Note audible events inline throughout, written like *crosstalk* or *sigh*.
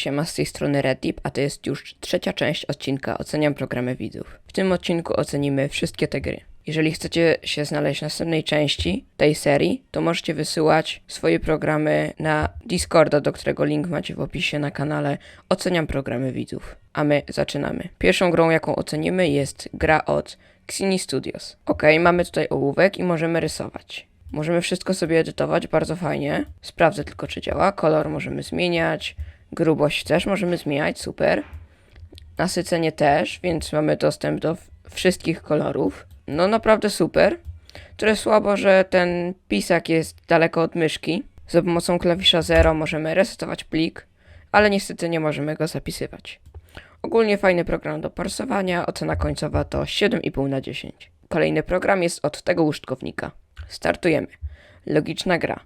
Siema z tej strony Reddip, a to jest już trzecia część odcinka Oceniam programy widzów. W tym odcinku ocenimy wszystkie te gry. Jeżeli chcecie się znaleźć w następnej części tej serii, to możecie wysyłać swoje programy na Discorda, do którego link macie w opisie na kanale Oceniam programy widzów. A my zaczynamy. Pierwszą grą, jaką ocenimy, jest gra od Xini Studios. Ok, mamy tutaj ołówek i możemy rysować. Możemy wszystko sobie edytować, bardzo fajnie. Sprawdzę tylko, czy działa. Kolor możemy zmieniać, grubość też możemy zmieniać, super. Nasycenie też, więc mamy dostęp do wszystkich kolorów. No naprawdę super. Tyle słabo, że ten pisak jest daleko od myszki. Za pomocą klawisza 0 możemy resetować plik, ale niestety nie możemy go zapisywać. Ogólnie fajny program do parsowania, ocena końcowa to 7,5 na 10. Kolejny program jest od tego użytkownika. Startujemy. Logiczna gra.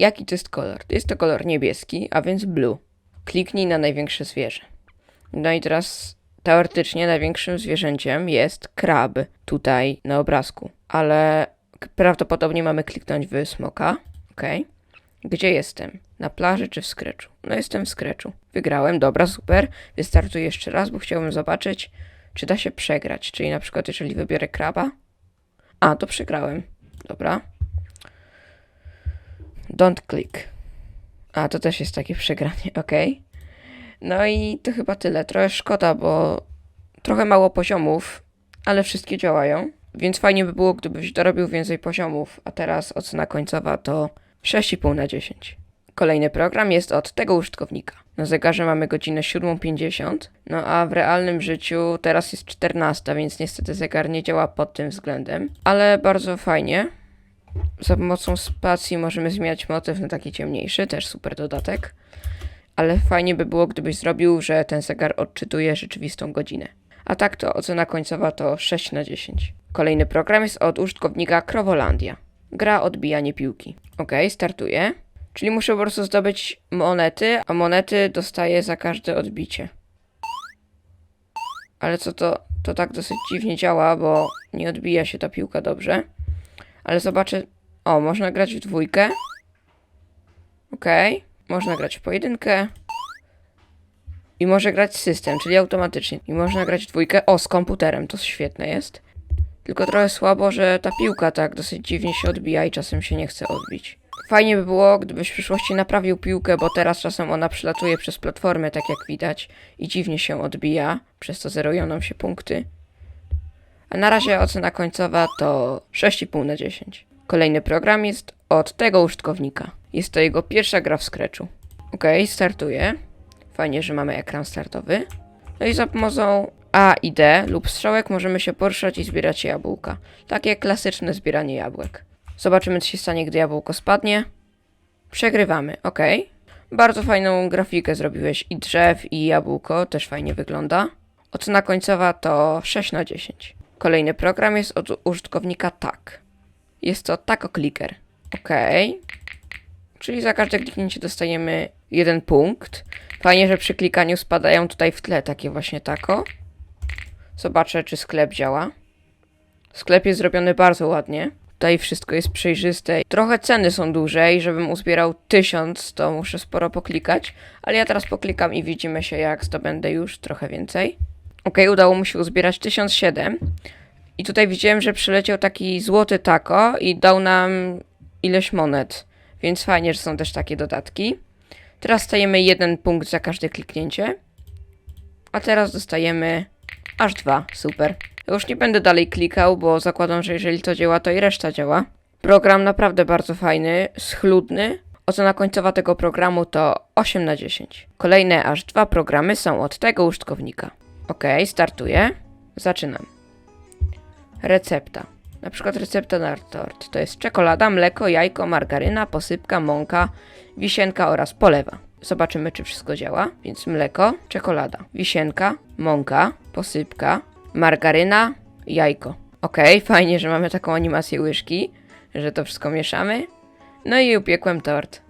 Jaki to jest kolor? Jest to kolor niebieski, a więc blue. Kliknij na największe zwierzę. No i teraz teoretycznie największym zwierzęciem jest krab tutaj na obrazku, ale prawdopodobnie mamy kliknąć w smoka. Ok. Gdzie jestem? Na plaży czy w skreczu? No jestem w skreczu. Wygrałem, dobra, super. Wystartuję jeszcze raz, bo chciałbym zobaczyć, czy da się przegrać. Czyli na przykład jeżeli wybiorę kraba. A, to przegrałem. Dobra. Don't click. A, to też jest takie przegranie, *laughs* ok. No i to chyba tyle. Trochę szkoda, bo trochę mało poziomów, ale wszystkie działają. Więc fajnie by było, gdybyś dorobił więcej poziomów, a teraz ocena końcowa to 6,5 na 10. Kolejny program jest od tego użytkownika. Na zegarze mamy godzinę 7.50, no a w realnym życiu teraz jest 14, więc niestety zegar nie działa pod tym względem, ale bardzo fajnie. Za pomocą spacji możemy zmieniać motyw na taki ciemniejszy, też super dodatek. Ale fajnie by było, gdybyś zrobił, że ten zegar odczytuje rzeczywistą godzinę. A tak to ocena końcowa to 6 na 10. Kolejny program jest od użytkownika Krowolandia. Gra odbijanie piłki. Ok, startuję. Czyli muszę po prostu zdobyć monety, a monety dostaję za każde odbicie. Ale co to, to tak dosyć dziwnie działa, bo nie odbija się ta piłka dobrze. Ale zobaczę. O, można grać w dwójkę. Okej. Można grać w pojedynkę. I może grać system, czyli automatycznie. I można grać w dwójkę. O, z komputerem, to świetne jest. Tylko trochę słabo, że ta piłka tak dosyć dziwnie się odbija i czasem się nie chce odbić. Fajnie by było, gdybyś w przyszłości naprawił piłkę, bo teraz czasem ona przelatuje przez platformę, tak jak widać, i dziwnie się odbija, przez to zerują nam się punkty. A na razie ocena końcowa to 6,5 na 10. Kolejny program jest od tego użytkownika. Jest to jego pierwsza gra w Scratchu. Ok, startuje. Fajnie, że mamy ekran startowy. No i za pomocą A i D lub strzałek możemy się poruszać i zbierać jabłka. Takie klasyczne zbieranie jabłek. Zobaczymy, co się stanie, gdy jabłko spadnie. Przegrywamy, ok. Bardzo fajną grafikę zrobiłeś i drzew, i jabłko, też fajnie wygląda. Ocena końcowa to 6 na 10. Kolejny program jest od użytkownika tak. Jest to Taco Clicker. Ok. Czyli za każde kliknięcie dostajemy jeden punkt. Fajnie, że przy klikaniu spadają tutaj w tle takie właśnie tako. Zobaczę, czy sklep działa. Sklep jest zrobiony bardzo ładnie. Tutaj wszystko jest przejrzyste. Trochę ceny są duże i żebym uzbierał 1000, to muszę sporo poklikać. Ale ja teraz poklikam i widzimy się, jak zdobędę już trochę więcej. Ok, udało mu się uzbierać 1007. I tutaj widziałem, że przyleciał taki złoty tako i dał nam ileś monet. Więc fajnie, że są też takie dodatki. Teraz dostajemy jeden punkt za każde kliknięcie. A teraz dostajemy aż dwa. Super. Już nie będę dalej klikał, bo zakładam, że jeżeli to działa, to i reszta działa. Program naprawdę bardzo fajny, schludny. Ocena końcowa tego programu to 8 na 10. Kolejne aż dwa programy są od tego użytkownika. Ok, startuję. Zaczynam. Recepta. Na przykład recepta na tort. To jest czekolada, mleko, jajko, margaryna, posypka, mąka, wisienka oraz polewa. Zobaczymy, czy wszystko działa. Więc mleko, czekolada, wisienka, mąka, posypka, margaryna, jajko. Okej, fajnie, że mamy taką animację łyżki, że to wszystko mieszamy. No i upiekłem tort.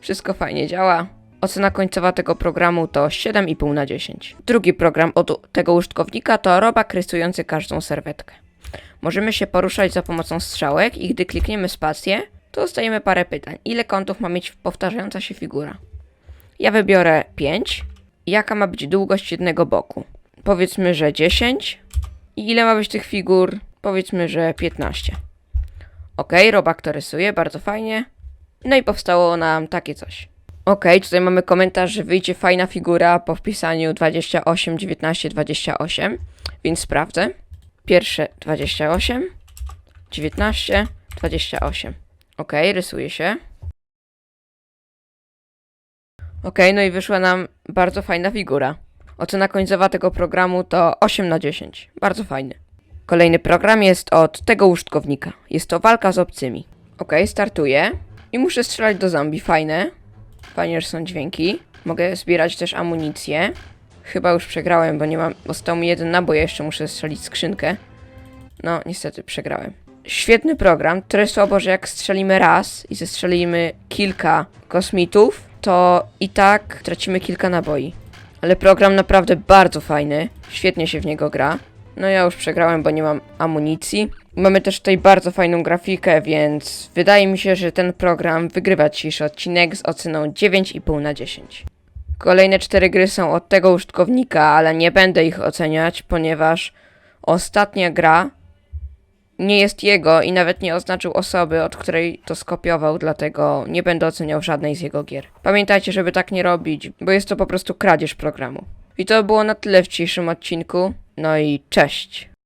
Wszystko fajnie działa. Ocena końcowa tego programu to 7,5 na 10. Drugi program od tego użytkownika to robak rysujący każdą serwetkę. Możemy się poruszać za pomocą strzałek i gdy klikniemy spację, to dostajemy parę pytań. Ile kątów ma mieć powtarzająca się figura? Ja wybiorę 5. Jaka ma być długość jednego boku? Powiedzmy, że 10. I ile ma być tych figur? Powiedzmy, że 15. Ok, robak to rysuje, bardzo fajnie. No i powstało nam takie coś. Ok, tutaj mamy komentarz, że wyjdzie fajna figura po wpisaniu 28, 19, 28, więc sprawdzę. Pierwsze 28, 19, 28. Ok, rysuje się. Ok, no i wyszła nam bardzo fajna figura. Ocena końcowa tego programu to 8 na 10. Bardzo fajny. Kolejny program jest od tego użytkownika. Jest to walka z obcymi. Ok, startuję. I muszę strzelać do zombie. Fajne. Fajnie, że są dźwięki. Mogę zbierać też amunicję. Chyba już przegrałem, bo nie mam. Został mi jeden nabój, jeszcze muszę strzelić skrzynkę. No, niestety przegrałem. Świetny program. Tyle słabo, że jak strzelimy raz i zestrzelimy kilka kosmitów, to i tak tracimy kilka naboi. Ale program naprawdę bardzo fajny. Świetnie się w niego gra. No ja już przegrałem, bo nie mam amunicji. Mamy też tutaj bardzo fajną grafikę, więc wydaje mi się, że ten program wygrywa dzisiejszy odcinek z oceną 9,5 na 10. Kolejne cztery gry są od tego użytkownika, ale nie będę ich oceniać, ponieważ ostatnia gra nie jest jego i nawet nie oznaczył osoby, od której to skopiował, dlatego nie będę oceniał żadnej z jego gier. Pamiętajcie, żeby tak nie robić, bo jest to po prostu kradzież programu. I to było na tyle w dzisiejszym odcinku. No i cześć.